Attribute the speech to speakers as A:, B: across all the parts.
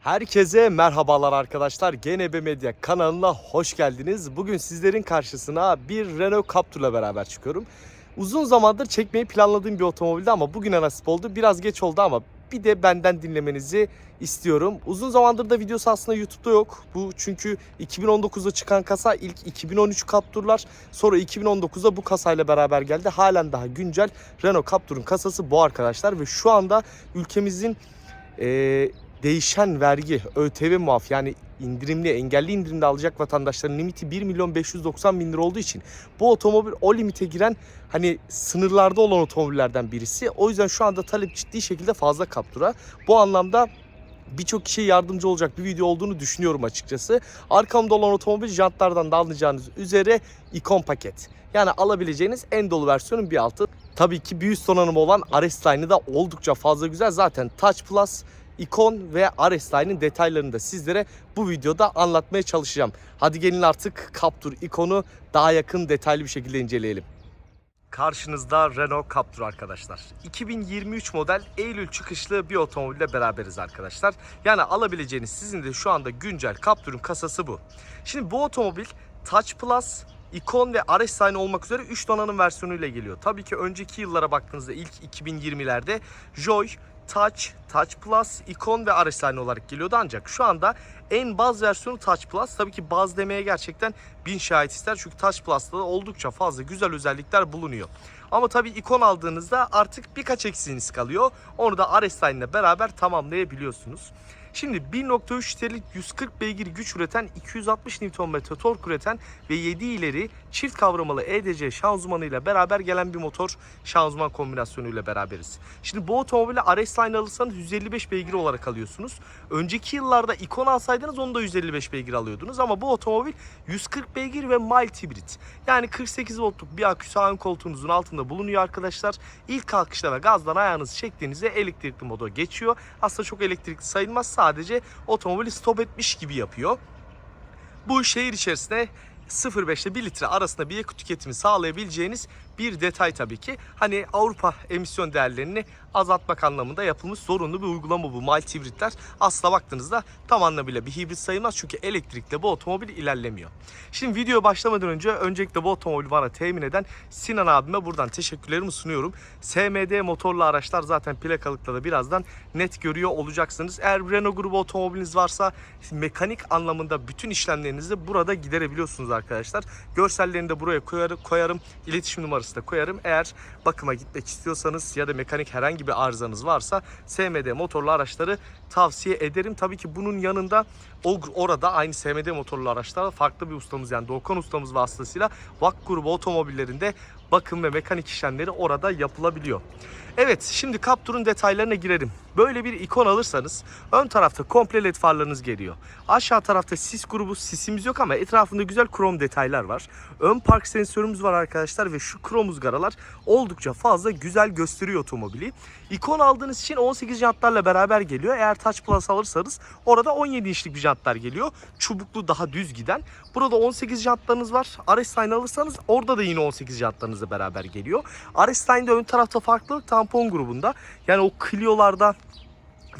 A: Herkese merhabalar arkadaşlar. GNB Medya kanalına hoş geldiniz. Bugün sizlerin karşısına bir Renault Captur'la beraber çıkıyorum. Uzun zamandır çekmeyi planladığım bir otomobildi ama bugüne nasip oldu. Biraz geç oldu ama bir de benden dinlemenizi istiyorum. Uzun zamandır da videosu aslında YouTube'da yok. Bu çünkü 2019'da çıkan kasa ilk 2013 Captur'lar sonra 2019'da bu kasayla beraber geldi. Halen daha güncel Renault Captur'un kasası bu arkadaşlar ve şu anda ülkemizin eee değişen vergi, ÖTV muaf yani indirimli, engelli indirimde alacak vatandaşların limiti 1 milyon 590 bin lira olduğu için bu otomobil o limite giren hani sınırlarda olan otomobillerden birisi. O yüzden şu anda talep ciddi şekilde fazla kaptura. Bu anlamda birçok kişiye yardımcı olacak bir video olduğunu düşünüyorum açıkçası. Arkamda olan otomobil jantlardan da anlayacağınız üzere ikon paket. Yani alabileceğiniz en dolu versiyonun bir altı. Tabii ki bir üst donanımı olan RS-Line'ı da oldukça fazla güzel. Zaten Touch Plus ikon ve RS-Line'in detaylarını da sizlere bu videoda anlatmaya çalışacağım. Hadi gelin artık Captur ikonu daha yakın detaylı bir şekilde inceleyelim. Karşınızda Renault Captur arkadaşlar. 2023 model Eylül çıkışlı bir otomobille beraberiz arkadaşlar. Yani alabileceğiniz sizin de şu anda güncel Captur'un kasası bu. Şimdi bu otomobil Touch Plus, ikon ve RS-Line olmak üzere 3 donanım versiyonuyla geliyor. Tabii ki önceki yıllara baktığınızda ilk 2020'lerde Joy, Touch, Touch Plus, ikon ve RS-Line olarak geliyordu ancak şu anda en baz versiyonu Touch Plus. Tabii ki baz demeye gerçekten bin şahit ister çünkü Touch Plus'ta da oldukça fazla güzel özellikler bulunuyor. Ama tabii ikon aldığınızda artık birkaç eksiğiniz kalıyor. Onu da RS-Line ile beraber tamamlayabiliyorsunuz. Şimdi 1.3 litrelik 140 beygir güç üreten 260 Nm tork üreten ve 7 ileri çift kavramalı EDC şanzımanıyla beraber gelen bir motor şanzıman kombinasyonuyla beraberiz. Şimdi bu otomobili RS-Line alırsanız 155 beygir olarak alıyorsunuz. Önceki yıllarda ikon alsaydınız onu da 155 beygir alıyordunuz ama bu otomobil 140 beygir ve mild hibrit. Yani 48 voltluk bir aküsü ön koltuğunuzun altında bulunuyor arkadaşlar. İlk kalkışta ve gazdan ayağınızı çektiğinizde elektrikli moda geçiyor. Aslında çok elektrikli sayılmaz sadece otomobili stop etmiş gibi yapıyor. Bu şehir içerisinde 0.5 ile 1 litre arasında bir yakıt tüketimi sağlayabileceğiniz bir detay tabii ki. Hani Avrupa emisyon değerlerini azaltmak anlamında yapılmış zorunlu bir uygulama bu mild hibritler. Aslına baktığınızda tam anlamıyla bir hibrit sayılmaz çünkü elektrikle bu otomobil ilerlemiyor. Şimdi videoya başlamadan önce öncelikle bu otomobili bana temin eden Sinan abime buradan teşekkürlerimi sunuyorum. SMD motorlu araçlar zaten plakalıkta da birazdan net görüyor olacaksınız. Eğer Renault grubu otomobiliniz varsa mekanik anlamında bütün işlemlerinizi burada giderebiliyorsunuz arkadaşlar. Görsellerini de buraya koyarım. İletişim numarası da koyarım. Eğer bakıma gitmek istiyorsanız ya da mekanik herhangi bir arızanız varsa SMD motorlu araçları tavsiye ederim. Tabii ki bunun yanında orada aynı SMD motorlu araçlarda farklı bir ustamız yani Doğukan ustamız vasıtasıyla VAK grubu otomobillerinde bakım ve mekanik işlemleri orada yapılabiliyor. Evet şimdi Captur'un detaylarına girelim. Böyle bir ikon alırsanız ön tarafta komple led farlarınız geliyor. Aşağı tarafta sis grubu sisimiz yok ama etrafında güzel krom detaylar var. Ön park sensörümüz var arkadaşlar ve şu krom ızgaralar oldukça fazla güzel gösteriyor otomobili. İkon aldığınız için 18 jantlarla beraber geliyor. Eğer Touch Plus alırsanız orada 17 inçlik bir jantlar geliyor. Çubuklu daha düz giden. Burada 18 jantlarınız var. RS-Line alırsanız orada da yine 18 jantlarınızla beraber geliyor. RS-Line'de ön tarafta farklılık tampon grubunda. Yani o Clio'larda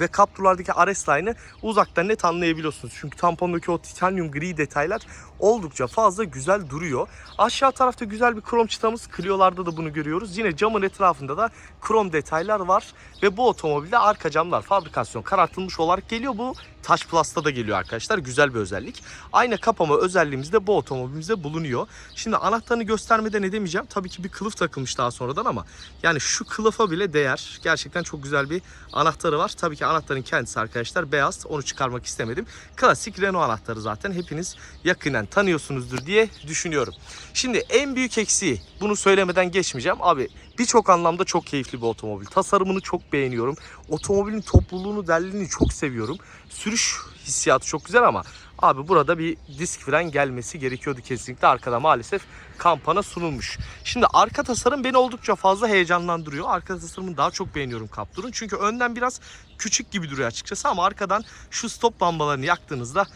A: ve Captur'lardaki RS-Line'ı uzaktan net anlayabiliyorsunuz. Çünkü tampondaki o titanyum gri detaylar oldukça fazla güzel duruyor. Aşağı tarafta güzel bir krom çıtamız. Clio'larda da bunu görüyoruz. Yine camın etrafında da krom detaylar var. Ve bu otomobilde arka camlar fabrikasyon karartılmış olarak geliyor. Bu Touch Plus'ta da geliyor arkadaşlar. Güzel bir özellik. Ayna kapama özelliğimiz de bu otomobilimizde bulunuyor. Şimdi anahtarını göstermeden edemeyeceğim. Tabii ki bir kılıf takılmış daha sonradan ama yani şu kılıfa bile değer. Gerçekten çok güzel bir anahtarı var. Tabii ki anahtarın kendisi arkadaşlar beyaz. Onu çıkarmak istemedim. Klasik Renault anahtarı zaten. Hepiniz yakinen tanıyorsunuzdur diye düşünüyorum. Şimdi en büyük eksiği bunu söylemeden geçmeyeceğim. Abi birçok anlamda çok keyifli bir otomobil. Tasarımını çok beğeniyorum. Otomobilin topluluğunu, derliliğini çok seviyorum. Sürüş hissiyatı çok güzel ama abi burada bir disk fren gelmesi gerekiyordu kesinlikle. Arkada maalesef kampana sunulmuş. Şimdi arka tasarım beni oldukça fazla heyecanlandırıyor. Arka tasarımını daha çok beğeniyorum Captur'un. Çünkü önden biraz küçük gibi duruyor açıkçası ama arkadan şu stop lambalarını yaktığınızda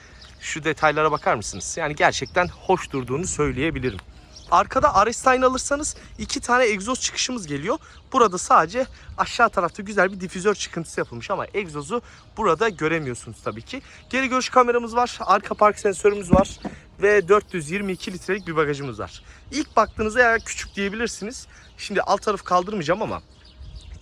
A: şu detaylara bakar mısınız? Yani gerçekten hoş durduğunu söyleyebilirim. Arkada RS-Line alırsanız iki tane egzoz çıkışımız geliyor. Burada sadece aşağı tarafta güzel bir difüzör çıkıntısı yapılmış ama egzozu burada göremiyorsunuz tabii ki. Geri görüş kameramız var. Arka park sensörümüz var. Ve 422 litrelik bir bagajımız var. İlk baktığınızda eğer küçük diyebilirsiniz. Şimdi alt tarafı kaldırmayacağım ama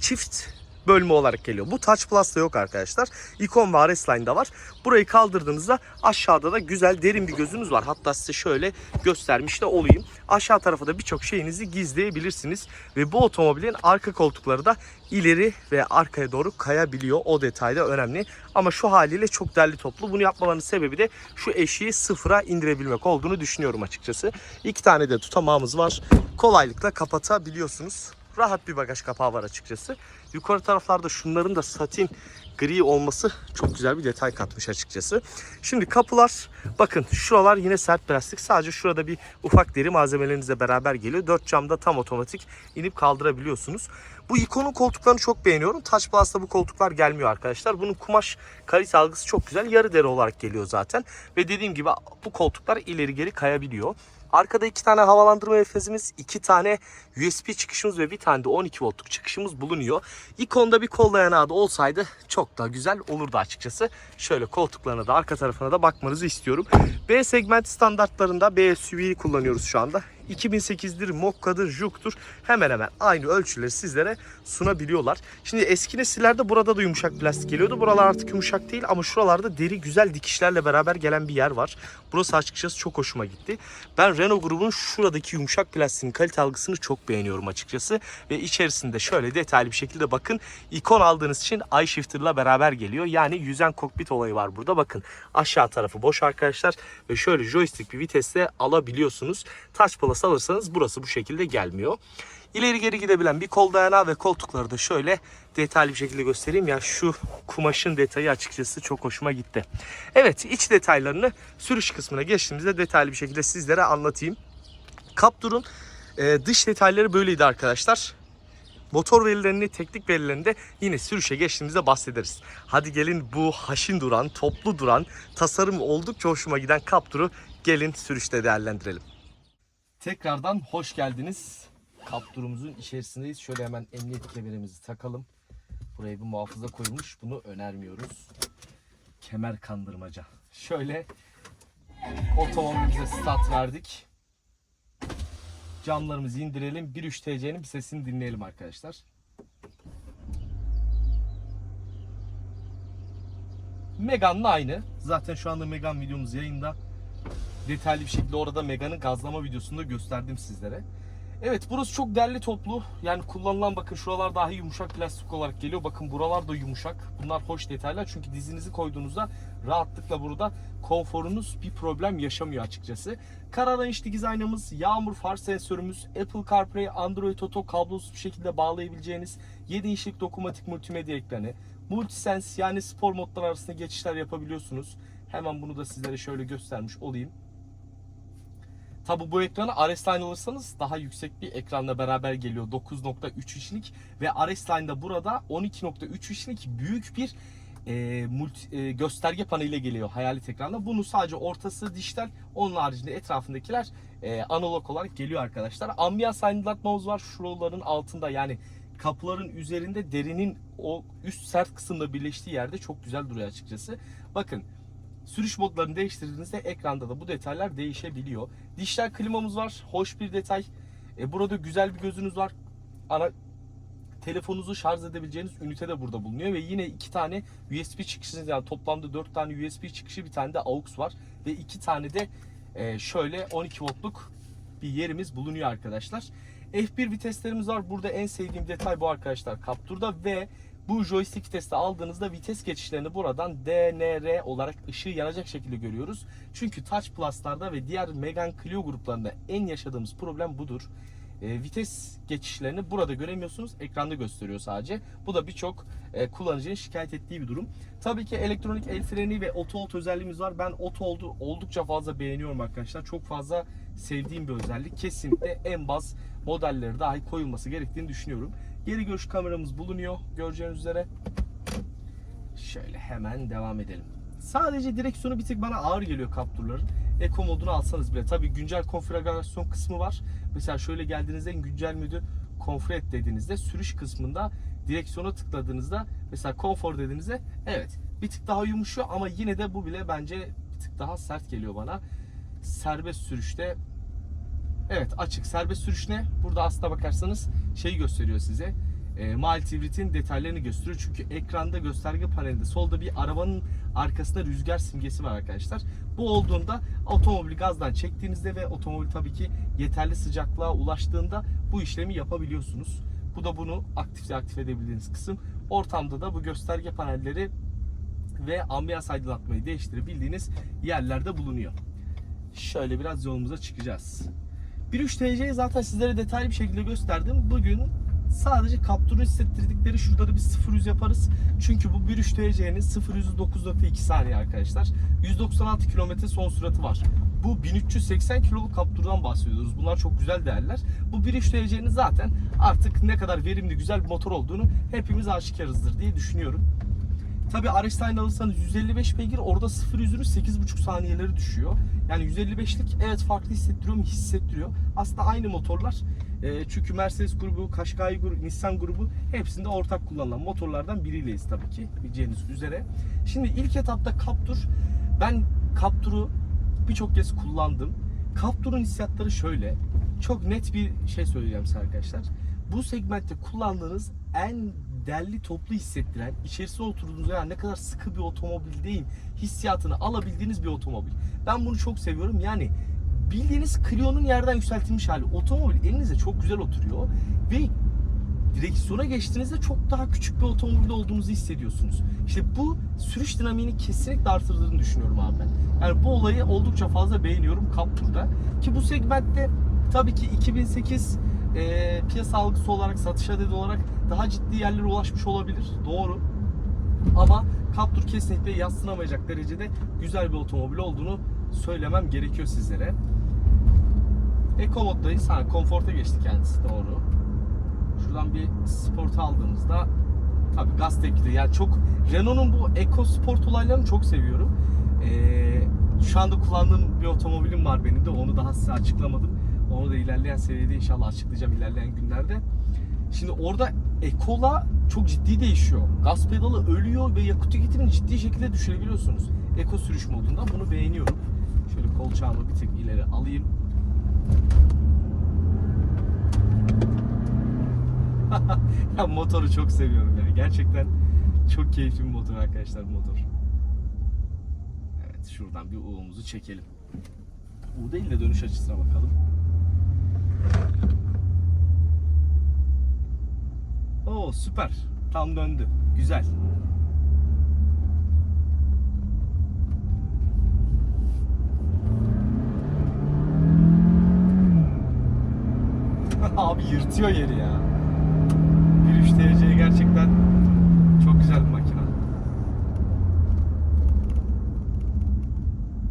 A: çift bölme olarak geliyor. Bu Touch Plus'ta yok arkadaşlar. Icon ve RS Line'da var. Burayı kaldırdığınızda aşağıda da güzel derin bir gözünüz var. Hatta size şöyle göstermiş de olayım. Aşağı tarafa da birçok şeyinizi gizleyebilirsiniz. Ve bu otomobilin arka koltukları da ileri ve arkaya doğru kayabiliyor. O detay da önemli. Ama şu haliyle çok derli toplu. Bunu yapmalarının sebebi de şu eşiği sıfıra indirebilmek olduğunu düşünüyorum açıkçası. İki tane de tutamağımız var. Kolaylıkla kapatabiliyorsunuz rahat bir bagaj kapağı var açıkçası. Yukarı taraflarda şunların da satin gri olması çok güzel bir detay katmış açıkçası. Şimdi kapılar bakın şuralar yine sert plastik. Sadece şurada bir ufak deri malzemelerinizle beraber geliyor. Dört camda tam otomatik inip kaldırabiliyorsunuz. Bu ikonun koltuklarını çok beğeniyorum. Touch Plus'ta bu koltuklar gelmiyor arkadaşlar. Bunun kumaş kalite algısı çok güzel. Yarı deri olarak geliyor zaten. Ve dediğim gibi bu koltuklar ileri geri kayabiliyor. Arkada iki tane havalandırma nefesimiz, iki tane USB çıkışımız ve bir tane de 12 voltluk çıkışımız bulunuyor. ikonda bir kol dayanağı da olsaydı çok daha güzel olurdu açıkçası. Şöyle koltuklarına da arka tarafına da bakmanızı istiyorum. B segment standartlarında B SUV'yi kullanıyoruz şu anda. 2008'dir, Mokka'dır, Juke'dur hemen hemen aynı ölçüleri sizlere sunabiliyorlar. Şimdi eski nesillerde burada da yumuşak plastik geliyordu. Buralar artık yumuşak değil ama şuralarda deri güzel dikişlerle beraber gelen bir yer var. Burası açıkçası çok hoşuma gitti. Ben Renault grubunun şuradaki yumuşak plastiğin kalite algısını çok beğeniyorum açıkçası. Ve içerisinde şöyle detaylı bir şekilde bakın. ikon aldığınız için iShifter'la beraber geliyor. Yani yüzen kokpit olayı var burada. Bakın aşağı tarafı boş arkadaşlar. Ve şöyle joystick bir vitesle alabiliyorsunuz. Touch Plus alırsanız burası bu şekilde gelmiyor. İleri geri gidebilen bir kol dayanağı ve koltukları da şöyle detaylı bir şekilde göstereyim. Ya şu kumaşın detayı açıkçası çok hoşuma gitti. Evet iç detaylarını sürüş kısmına geçtiğimizde detaylı bir şekilde sizlere anlatayım. Captur'un e, dış detayları böyleydi arkadaşlar. Motor verilerini, teknik verilerini de yine sürüşe geçtiğimizde bahsederiz. Hadi gelin bu haşin duran, toplu duran, tasarım oldukça hoşuma giden Captur'u gelin sürüşte değerlendirelim. Tekrardan hoş geldiniz. Captur'umuzun içerisindeyiz. Şöyle hemen emniyet kemerimizi takalım. Buraya bir muhafaza koyulmuş. Bunu önermiyoruz. Kemer kandırmaca. Şöyle otomobilimize start verdik. Camlarımızı indirelim. 1.3 TC'nin bir sesini dinleyelim arkadaşlar. Megane'la aynı. Zaten şu anda Megane videomuz yayında. Detaylı bir şekilde orada Megane'ın gazlama videosunu da gösterdim sizlere. Evet burası çok derli toplu. Yani kullanılan bakın şuralar dahi yumuşak plastik olarak geliyor. Bakın buralar da yumuşak. Bunlar hoş detaylar. Çünkü dizinizi koyduğunuzda rahatlıkla burada konforunuz bir problem yaşamıyor açıkçası. Kararayış dikiz aynamız, yağmur far sensörümüz, Apple CarPlay, Android Auto kablosuz bir şekilde bağlayabileceğiniz 7 inçlik dokunmatik multimedya ekranı, Multisense yani spor modlar arasında geçişler yapabiliyorsunuz. Hemen bunu da sizlere şöyle göstermiş olayım. Tabi bu ekranı RS Line alırsanız daha yüksek bir ekranla beraber geliyor. 9.3 inçlik ve RS Line'da burada 12.3 inçlik büyük bir e, multi, e, gösterge paneliyle geliyor hayalet ekranla. Bunu sadece ortası dijital, onun haricinde etrafındakiler e, analog olarak geliyor arkadaşlar. Ambiyans aydınlatmamız var şuraların altında yani kapıların üzerinde derinin o üst sert kısımla birleştiği yerde çok güzel duruyor açıkçası. Bakın Sürüş modlarını değiştirdiğinizde ekranda da bu detaylar değişebiliyor. Dijital klimamız var. Hoş bir detay. E, burada güzel bir gözünüz var. Ana telefonunuzu şarj edebileceğiniz ünite de burada bulunuyor ve yine iki tane USB çıkışı yani toplamda 4 tane USB çıkışı bir tane de AUX var ve iki tane de e, şöyle 12 voltluk bir yerimiz bulunuyor arkadaşlar. F1 viteslerimiz var. Burada en sevdiğim detay bu arkadaşlar Captur'da ve bu joystick viteste aldığınızda vites geçişlerini buradan DNR olarak ışığı yanacak şekilde görüyoruz. Çünkü Touch Plus'larda ve diğer Megane Clio gruplarında en yaşadığımız problem budur. E, vites geçişlerini burada göremiyorsunuz. Ekranda gösteriyor sadece. Bu da birçok e, kullanıcının şikayet ettiği bir durum. Tabii ki elektronik el freni ve auto hold özelliğimiz var. Ben auto hold'u oldukça fazla beğeniyorum arkadaşlar. Çok fazla sevdiğim bir özellik. Kesinlikle en baz modelleri dahi koyulması gerektiğini düşünüyorum. Geri görüş kameramız bulunuyor göreceğiniz üzere. Şöyle hemen devam edelim. Sadece direksiyonu bir tık bana ağır geliyor Captur'ların. Eco modunu alsanız bile. Tabii güncel konfigürasyon kısmı var. Mesela şöyle geldiğinizde güncel müdü konfigür et dediğinizde sürüş kısmında direksiyona tıkladığınızda mesela konfor dediğinizde evet bir tık daha yumuşuyor ama yine de bu bile bence bir tık daha sert geliyor bana. Serbest sürüşte Evet açık serbest sürüş ne? Burada aslına bakarsanız şeyi gösteriyor size. E, Mild Hybrid'in detaylarını gösteriyor. Çünkü ekranda gösterge panelinde solda bir arabanın arkasında rüzgar simgesi var arkadaşlar. Bu olduğunda otomobili gazdan çektiğinizde ve otomobil tabii ki yeterli sıcaklığa ulaştığında bu işlemi yapabiliyorsunuz. Bu da bunu aktif aktif edebildiğiniz kısım. Ortamda da bu gösterge panelleri ve ambiyans aydınlatmayı değiştirebildiğiniz yerlerde bulunuyor. Şöyle biraz yolumuza çıkacağız. 1.3 TC'yi zaten sizlere detaylı bir şekilde gösterdim. Bugün sadece kapturu hissettirdikleri şurada da bir 0-100 yaparız. Çünkü bu 1.3 TC'nin 0-100'ü 9.2 saniye arkadaşlar. 196 km son süratı var. Bu 1380 kiloluk kapturdan bahsediyoruz. Bunlar çok güzel değerler. Bu 1.3 TC'nin zaten artık ne kadar verimli güzel bir motor olduğunu hepimiz aşikarızdır diye düşünüyorum. Tabi Arestein alırsanız 155 beygir orada 0 yüzünü 8,5 saniyeleri düşüyor. Yani 155'lik evet farklı hissettiriyor mu? Hissettiriyor. Aslında aynı motorlar. E, çünkü Mercedes grubu, Qashqai grubu, Nissan grubu hepsinde ortak kullanılan motorlardan biriyleyiz tabii ki bileceğiniz üzere. Şimdi ilk etapta Captur ben Captur'u birçok kez kullandım. Captur'un hissiyatları şöyle. Çok net bir şey söyleyeceğim size arkadaşlar. Bu segmentte kullandığınız en derli toplu hissettiren, içerisine oturduğunuzda yani ne kadar sıkı bir otomobil değil, hissiyatını alabildiğiniz bir otomobil. Ben bunu çok seviyorum. Yani bildiğiniz Clio'nun yerden yükseltilmiş hali. Otomobil elinize çok güzel oturuyor ve direksiyona geçtiğinizde çok daha küçük bir otomobilde olduğunuzu hissediyorsunuz. İşte bu sürüş dinamiğini kesinlikle artırdığını düşünüyorum abi ben. Yani bu olayı oldukça fazla beğeniyorum Captur'da. Ki bu segmentte tabii ki 2008 e, piyasa algısı olarak, satış adedi olarak daha ciddi yerlere ulaşmış olabilir. Doğru. Ama Captur kesinlikle yatsınamayacak derecede güzel bir otomobil olduğunu söylemem gerekiyor sizlere. Eco moddayız. Ha, konforta geçti kendisi doğru. Şuradan bir sport aldığımızda tabii gaz tepkili. Yani çok Renault'un bu Eco Sport olaylarını çok seviyorum. Ee, şu anda kullandığım bir otomobilim var benim de. Onu daha size açıklamadım. Onu da ilerleyen seviyede inşallah açıklayacağım ilerleyen günlerde. Şimdi orada Eco'la çok ciddi değişiyor. Gaz pedalı ölüyor ve yakıt tüketimini ciddi şekilde düşürebiliyorsunuz. Eco sürüş modunda bunu beğeniyorum. Şöyle kolçağımı bir tık ileri alayım. ya motoru çok seviyorum yani. Gerçekten çok keyifli bir motor arkadaşlar motor. Evet şuradan bir U'umuzu çekelim. U değil de dönüş açısına bakalım. Oo süper. Tam döndü. Güzel. Abi yırtıyor yeri ya. 1.3 TC gerçekten çok güzel bir makine.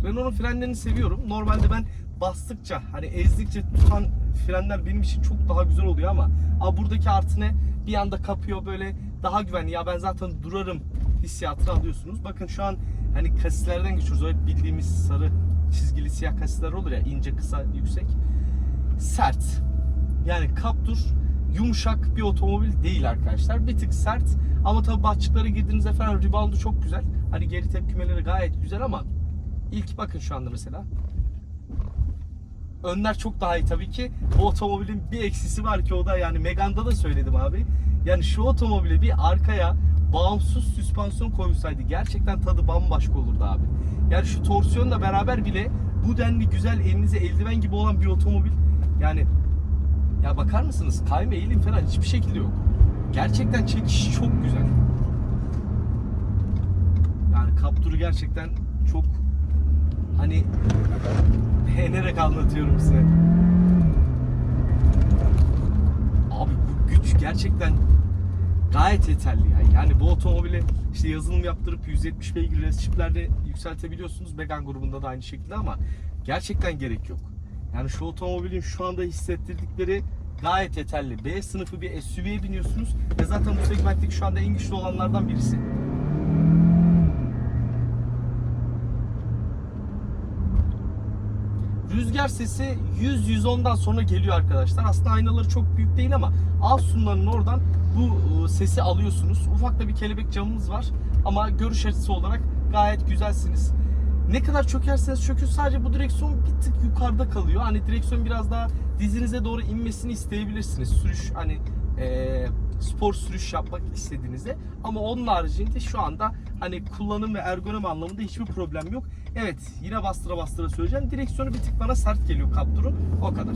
A: Renault'un frenlerini seviyorum. Normalde ben bastıkça hani ezdikçe tutan frenler benim için çok daha güzel oluyor ama a buradaki artı ne? Bir anda kapıyor böyle daha güvenli. Ya ben zaten durarım hissiyatını alıyorsunuz. Bakın şu an hani kasislerden geçiyoruz. Hep bildiğimiz sarı çizgili siyah kasisler olur ya ince kısa yüksek. Sert. Yani Captur yumuşak bir otomobil değil arkadaşlar. Bir tık sert ama tabi bahçıklara girdiğinizde falan reboundu çok güzel. Hani geri tepkimeleri gayet güzel ama ilk bakın şu anda mesela önler çok daha iyi tabii ki. Bu otomobilin bir eksisi var ki o da yani Megane'da da söyledim abi. Yani şu otomobile bir arkaya bağımsız süspansiyon koysaydı gerçekten tadı bambaşka olurdu abi. Yani şu torsiyonla beraber bile bu denli güzel elinize eldiven gibi olan bir otomobil yani ya bakar mısınız kayma eğilim falan hiçbir şekilde yok. Gerçekten çekiş çok güzel. Yani Captur'u gerçekten çok hani beğenerek anlatıyorum size. Abi bu güç gerçekten gayet yeterli ya. Yani bu otomobili işte yazılım yaptırıp 170 beygir res çiplerde yükseltebiliyorsunuz. Megane grubunda da aynı şekilde ama gerçekten gerek yok. Yani şu otomobilin şu anda hissettirdikleri gayet yeterli. B sınıfı bir SUV'ye biniyorsunuz ve zaten bu segmentteki şu anda en güçlü olanlardan birisi. Rüzgar sesi 100-110'dan sonra geliyor arkadaşlar. Aslında aynaları çok büyük değil ama alt oradan bu e, sesi alıyorsunuz. Ufak da bir kelebek camımız var ama görüş açısı olarak gayet güzelsiniz. Ne kadar çökerseniz çökün sadece bu direksiyon bir tık yukarıda kalıyor. Hani direksiyon biraz daha dizinize doğru inmesini isteyebilirsiniz. Sürüş hani eee, spor sürüş yapmak istediğinizde. Ama onun haricinde şu anda hani kullanım ve ergonomi anlamında hiçbir problem yok. Evet yine bastıra bastıra söyleyeceğim. Direksiyonu bir tık bana sert geliyor Captur'un. O kadar.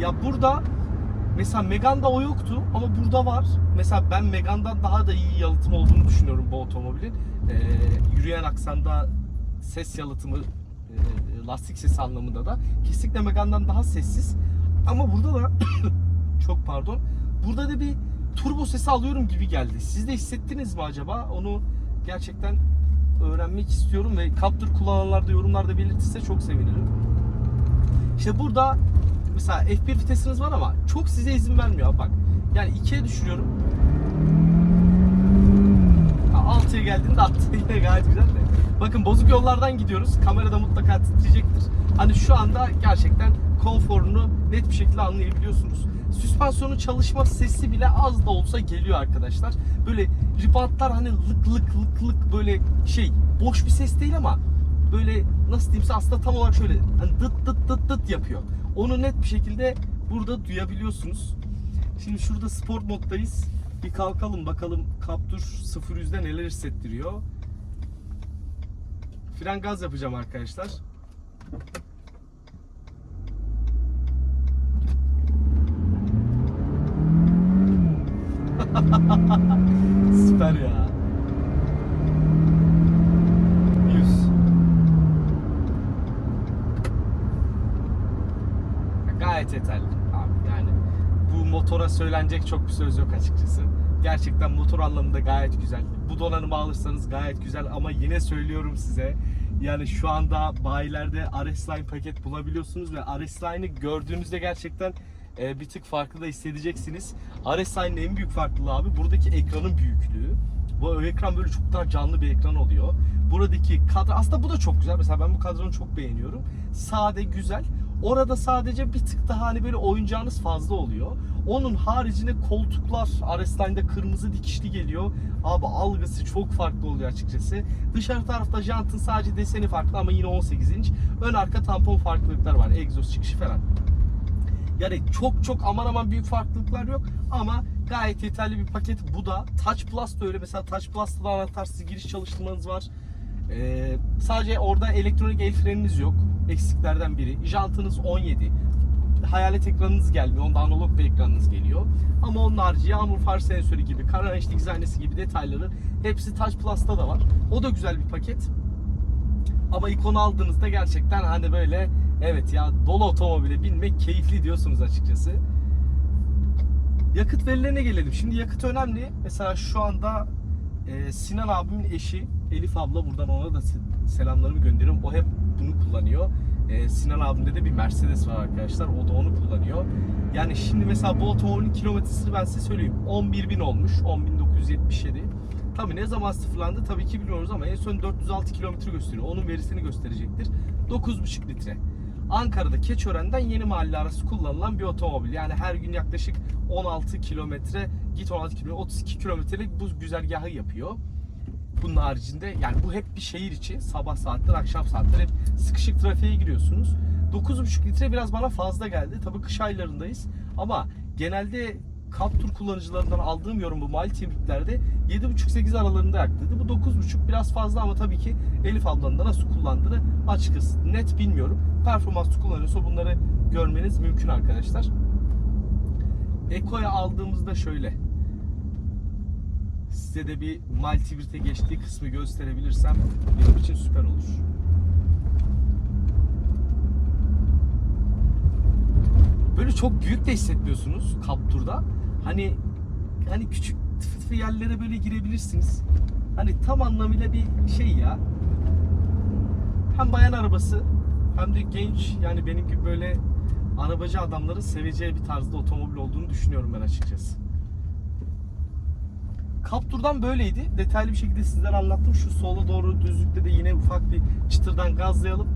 A: Ya burada mesela Megane'da o yoktu ama burada var. Mesela ben Megane'dan daha da iyi yalıtım olduğunu düşünüyorum bu otomobilin. Ee, yürüyen aksanda ses yalıtımı, lastik sesi anlamında da kesinlikle Megane'dan daha sessiz. Ama burada da çok pardon. Burada da bir turbo sesi alıyorum gibi geldi. Siz de hissettiniz mi acaba? Onu gerçekten öğrenmek istiyorum ve Captur kullananlar da yorumlarda belirtirse çok sevinirim. İşte burada mesela F1 vitesiniz var ama çok size izin vermiyor bak. Yani 2'ye düşürüyorum. Ha, 6'ya geldiğinde attı yine gayet güzel de. Bakın bozuk yollardan gidiyoruz. Kamerada mutlaka titreyecektir. Hani şu anda gerçekten konforunu net bir şekilde anlayabiliyorsunuz. Süspansiyonun çalışma sesi bile az da olsa geliyor arkadaşlar. Böyle ribantlar hani lık lık lık lık böyle şey boş bir ses değil ama böyle nasıl diyeyimse aslında tam olarak şöyle hani dıt dıt dıt dıt yapıyor. Onu net bir şekilde burada duyabiliyorsunuz. Şimdi şurada sport moddayız. Bir kalkalım bakalım Captur 0 yüzde neler hissettiriyor. Fren gaz yapacağım arkadaşlar. Süper ya. 100. Gayet yeterli abi yani bu motora söylenecek çok bir söz yok açıkçası. Gerçekten motor anlamında gayet güzel. Bu donanımı alırsanız gayet güzel ama yine söylüyorum size yani şu anda bayilerde RS-Line paket bulabiliyorsunuz ve RS-Line'ı gördüğünüzde gerçekten e, bir tık farklı da hissedeceksiniz. RS-Line'ın en büyük farklılığı abi buradaki ekranın büyüklüğü. Bu ekran böyle çok daha canlı bir ekran oluyor. Buradaki kadran aslında bu da çok güzel. Mesela ben bu kadranı çok beğeniyorum. Sade, güzel. Orada sadece bir tık daha hani böyle oyuncağınız fazla oluyor. Onun haricinde koltuklar RS-Line'da kırmızı dikişli geliyor. Abi algısı çok farklı oluyor açıkçası. Dışarı tarafta jantın sadece deseni farklı ama yine 18 inç. Ön arka tampon farklılıklar var. Egzoz çıkışı falan. Yani çok çok aman aman büyük farklılıklar yok ama gayet yeterli bir paket. Bu da Touch Plus da öyle. Mesela Touch Plus'ta da anahtarsız giriş çalıştırmanız var. Ee, sadece orada elektronik el freniniz yok. Eksiklerden biri. Jantınız 17. Hayalet ekranınız gelmiyor. Onda analog bir ekranınız geliyor. Ama onun harici yağmur far sensörü gibi, kara renkli dizaynesi gibi detayları hepsi Touch Plus'ta da var. O da güzel bir paket. Ama ikonu aldığınızda gerçekten hani böyle evet ya dolu otomobile binmek keyifli diyorsunuz açıkçası. Yakıt verilerine gelelim. Şimdi yakıt önemli. Mesela şu anda e, Sinan abimin eşi Elif abla buradan ona da se- selamlarımı gönderiyorum. O hep bunu kullanıyor. E, Sinan abimde de bir Mercedes var arkadaşlar. O da onu kullanıyor. Yani şimdi mesela bu otomobilin kilometresini ben size söyleyeyim. 11.000 olmuş. 10.977. Tabii ne zaman sıfırlandı tabii ki bilmiyoruz ama en son 406 kilometre gösteriyor. Onun verisini gösterecektir. 9,5 litre. Ankara'da Keçören'den Yeni Mahalle arası kullanılan bir otomobil. Yani her gün yaklaşık 16 kilometre, git 16 kilometre, 32 kilometrelik bu güzergahı yapıyor. Bunun haricinde yani bu hep bir şehir içi. Sabah saatler, akşam saatler hep sıkışık trafiğe giriyorsunuz. 9,5 litre biraz bana fazla geldi. Tabii kış aylarındayız. Ama genelde Captur kullanıcılarından aldığım yorum bu Mild Hybrid'lerde 7,5-8 aralarında yaktıydı. Bu 9,5 biraz fazla ama tabii ki Elif ablanın da nasıl kullandığını açıkçası net bilmiyorum. Performanslı kullanıyorsa bunları görmeniz mümkün arkadaşlar. Eko'ya aldığımızda şöyle. Size de bir Hybrid'e geçtiği kısmı gösterebilirsem benim için süper olur. Böyle çok büyük de hissetmiyorsunuz Captur'da. Hani hani küçük tıfı tıfı yerlere böyle girebilirsiniz. Hani tam anlamıyla bir şey ya. Hem bayan arabası hem de genç yani benim gibi böyle arabacı adamların seveceği bir tarzda otomobil olduğunu düşünüyorum ben açıkçası. Captur'dan böyleydi. Detaylı bir şekilde sizlere anlattım. Şu sola doğru düzlükte de yine ufak bir çıtırdan gazlayalım.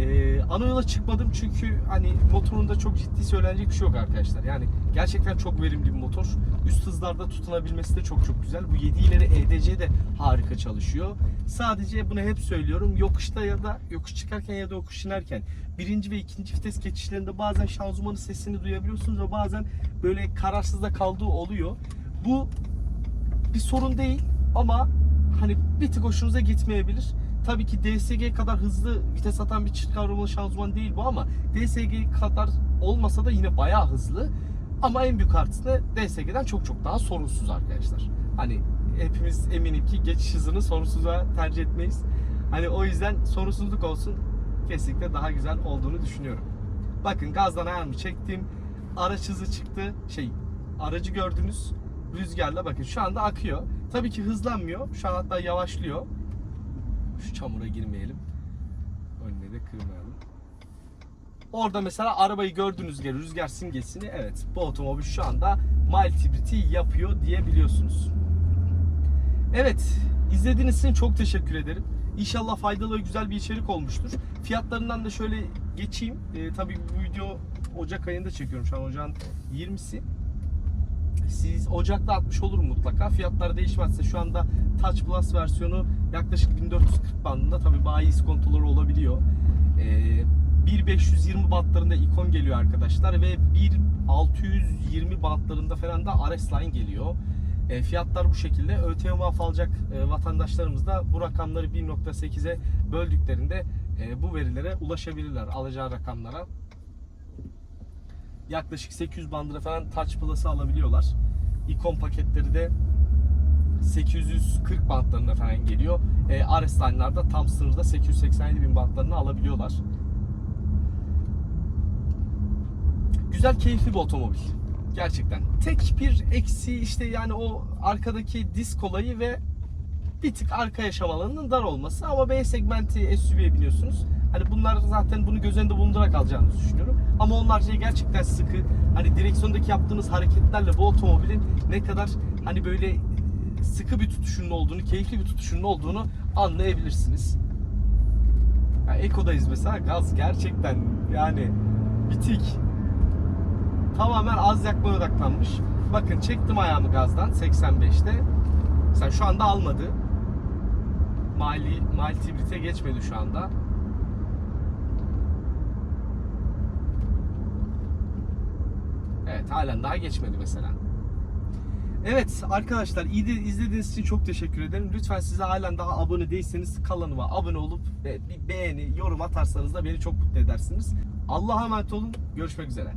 A: Ee, ana yola çıkmadım çünkü hani motorunda çok ciddi söylenecek bir şey yok arkadaşlar. Yani gerçekten çok verimli bir motor. Üst hızlarda tutunabilmesi de çok çok güzel. Bu 7 ileri EDC de harika çalışıyor. Sadece bunu hep söylüyorum. Yokuşta ya da yokuş çıkarken ya da yokuş inerken birinci ve ikinci vites geçişlerinde bazen şanzımanın sesini duyabiliyorsunuz ve bazen böyle kararsızda kaldığı oluyor. Bu bir sorun değil ama hani bir tık hoşunuza gitmeyebilir. Tabii ki DSG kadar hızlı vites atan bir çift kavramlı şanzıman değil bu ama DSG kadar olmasa da yine bayağı hızlı. Ama en büyük artısı da DSG'den çok çok daha sorunsuz arkadaşlar. Hani hepimiz eminim ki geçiş hızını sorunsuza tercih etmeyiz. Hani o yüzden sorunsuzluk olsun kesinlikle daha güzel olduğunu düşünüyorum. Bakın gazdan ayağımı çektim. Araç hızı çıktı. Şey aracı gördünüz. Rüzgarla bakın şu anda akıyor. Tabii ki hızlanmıyor. Şu an hatta yavaşlıyor. Şu çamura girmeyelim. Önüne de kırmayalım. Orada mesela arabayı gördüğünüz gibi rüzgar simgesini evet bu otomobil şu anda mild hibriti yapıyor diyebiliyorsunuz. Evet izlediğiniz için çok teşekkür ederim. İnşallah faydalı ve güzel bir içerik olmuştur. Fiyatlarından da şöyle geçeyim. Ee, tabii bu video Ocak ayında çekiyorum şu an ocağın 20'si. Siz Ocak'ta atmış olur mutlaka. Fiyatlar değişmezse şu anda Touch Plus versiyonu yaklaşık 1440 bandında. Tabii bayi iskontoları olabiliyor. Ee, 1520 bantlarında ikon geliyor arkadaşlar ve 1620 bantlarında falan da RS Line geliyor. E, fiyatlar bu şekilde. ÖTV muaf alacak e, vatandaşlarımız da bu rakamları 1.8'e böldüklerinde e, bu verilere ulaşabilirler alacağı rakamlara. Yaklaşık 800 bandıra falan Touch Plus'ı alabiliyorlar. İkon paketleri de 840 bantlarına falan geliyor. E, RS Line'larda tam sınırda 887 bin bantlarını alabiliyorlar. Güzel, keyifli bir otomobil. Gerçekten. Tek bir eksi işte yani o arkadaki disk olayı ve bir tık arka yaşam alanının dar olması ama B segmenti SUV'ye biniyorsunuz. Hani bunlar zaten bunu göz önünde bulundurarak alacağınızı düşünüyorum. Ama onlar şey gerçekten sıkı. Hani direksiyondaki yaptığınız hareketlerle bu otomobilin ne kadar hani böyle sıkı bir tutuşunun olduğunu, keyifli bir tutuşunun olduğunu anlayabilirsiniz. Yani Eko'dayız mesela gaz gerçekten yani bitik. Tamamen az yakmaya odaklanmış. Bakın çektim ayağımı gazdan 85'te. Sen şu anda almadı. Mali, mali hibrite geçmedi şu anda. Evet halen daha geçmedi mesela. Evet arkadaşlar izlediğiniz için çok teşekkür ederim. Lütfen size halen daha abone değilseniz kanalıma abone olup bir beğeni, yorum atarsanız da beni çok mutlu edersiniz. Allah'a emanet olun. Görüşmek üzere.